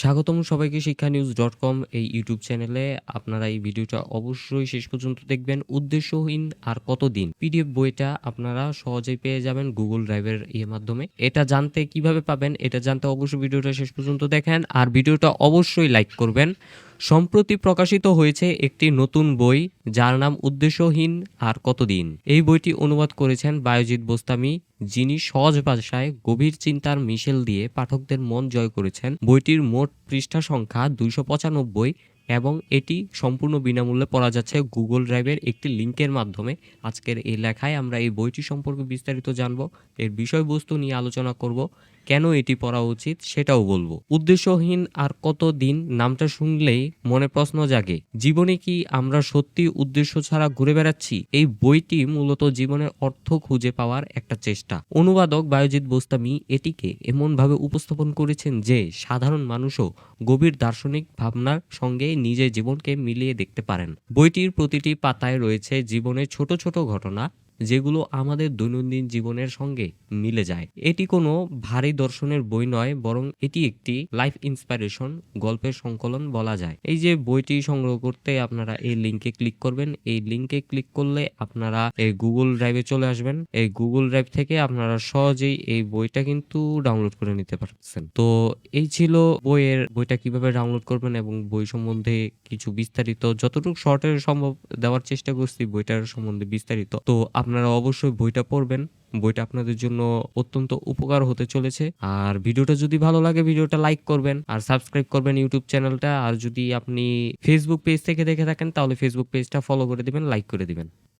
স্বাগতম সবাইকে শিক্ষা নিউজ ডট কম এই ইউটিউব চ্যানেলে। আপনারা এই ভিডিওটা অবশ্যই শেষ পর্যন্ত দেখবেন। উদ্দেশ্যহীন আর কতদিন? পিডিএফ বইটা আপনারা সহজেই পেয়ে যাবেন গুগল ড্রাইভের ইয়ে মাধ্যমে। এটা জানতে কীভাবে পাবেন? এটা জানতে অবশ্যই ভিডিওটা শেষ পর্যন্ত দেখেন। আর ভিডিওটা অবশ্যই লাইক করবেন। সম্প্রতি প্রকাশিত হয়েছে একটি নতুন বই, যার নাম উদ্দেশ্যহীন আর কতদিন? এই বইটি অনুবাদ করেছেন বায়োজিৎ বোস্তামি। যিনি সহজ ভাষায় গভীর চিন্তার মিশেল দিয়ে পাঠকদের মন জয় করেছেন, বইটির মোট পৃষ্ঠা সংখ্যা দুইশো পঁচানব্বই এবং এটি সম্পূর্ণ বিনামূল্যে পড়া যাচ্ছে গুগল ড্রাইভের একটি লিঙ্কের মাধ্যমে। আজকের এই লেখায় আমরা এই বইটি সম্পর্কে বিস্তারিত জানব, এর বিষয়বস্তু নিয়ে আলোচনা করব, কেন এটি পড়া উচিত সেটাও বলব। উদ্দেশ্যহীন আর কত দিন নামটা শুনলেই মনে প্রশ্ন জাগে, জীবনে কি আমরা সত্যি উদ্দেশ্য ছাড়া ঘুরে বেড়াচ্ছি? এই বইটি মূলত জীবনের অর্থ খুঁজে পাওয়ার একটা চেষ্টা। অনুবাদক বায়োজিৎ বোস্তামি এটিকে এমনভাবে উপস্থাপন করেছেন যে, সাধারণ মানুষও গভীর দার্শনিক ভাবনার সঙ্গে নিজের জীবনকে মিলিয়ে দেখতে পারেন। বইটির প্রতিটি পাতায় রয়েছে জীবনের ছোট ছোট ঘটনা যেগুলো আমাদের দৈনন্দিন জীবনের সঙ্গে মিলে যায়। এটি কোনো ভারী দর্শনের বই নয়, বরং এটি একটি লাইফ ইন্সপাইরেশন গল্পের সংকলন বলা যায়। এই যে বইটি সংগ্রহ করতে আপনারা এই লিঙ্কে ক্লিক করবেন। এই লিঙ্কে ক্লিক করলে আপনারা এই গুগল ড্রাইভে চলে আসবেন। এই গুগল ড্রাইভ থেকে আপনারা সহজেই এই বইটা কিন্তু ডাউনলোড করে নিতে পারছেন। তো এই ছিল বইয়ের বইটা কীভাবে ডাউনলোড করবেন এবং বই সম্বন্ধে কিছু বিস্তারিত, যতটুকু শর্টের সম্ভব দেওয়ার চেষ্টা করছি, বইটার সম্বন্ধে বিস্তারিত। তো আপনারা অবশ্যই বইটা পড়বেন। বইটা আপনাদের জন্য অত্যন্ত উপকার হতে চলেছে। আর ভিডিওটা যদি ভালো লাগে, ভিডিওটা লাইক করবেন। আর সাবস্ক্রাইব করবেন ইউটিউব চ্যানেলটা আর যদি আপনি ফেসবুক পেজ থেকে দেখে থাকেন, তাহলে ফেসবুক পেজটা ফলো করে দিবেন লাইক করে দিবেন।